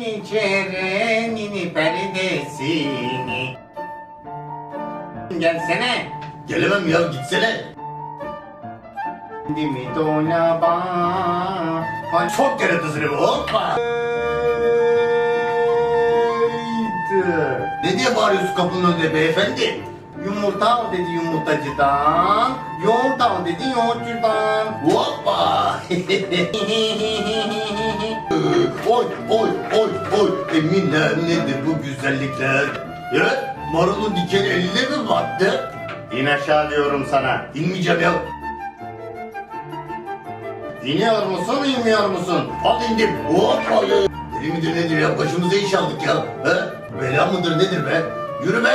Yeniçerenini perdesini Gelsene Gelemem ya gitsene. Dimi dolaba Ay, Çok yaratıcı bu. Hoppa. Haydi. Ne diye bağırıyorsun kapının önünde beyefendi? Yumurta al dedi yumurtacıdan Yoğurt al dedi yoğurtçudan Hoppa. oy oy oy oy. Eminem nedir bu güzellikler? Ya marulun dikeni eline mi battı? İn aşağı diyorum sana İnmeyeceğim ya. İniyor musun inmiyor musun? Al indim. Hoppa. Deli midir nedir ya? Başımıza iş aldık ya. He? Bela mıdır nedir be? Yürü be.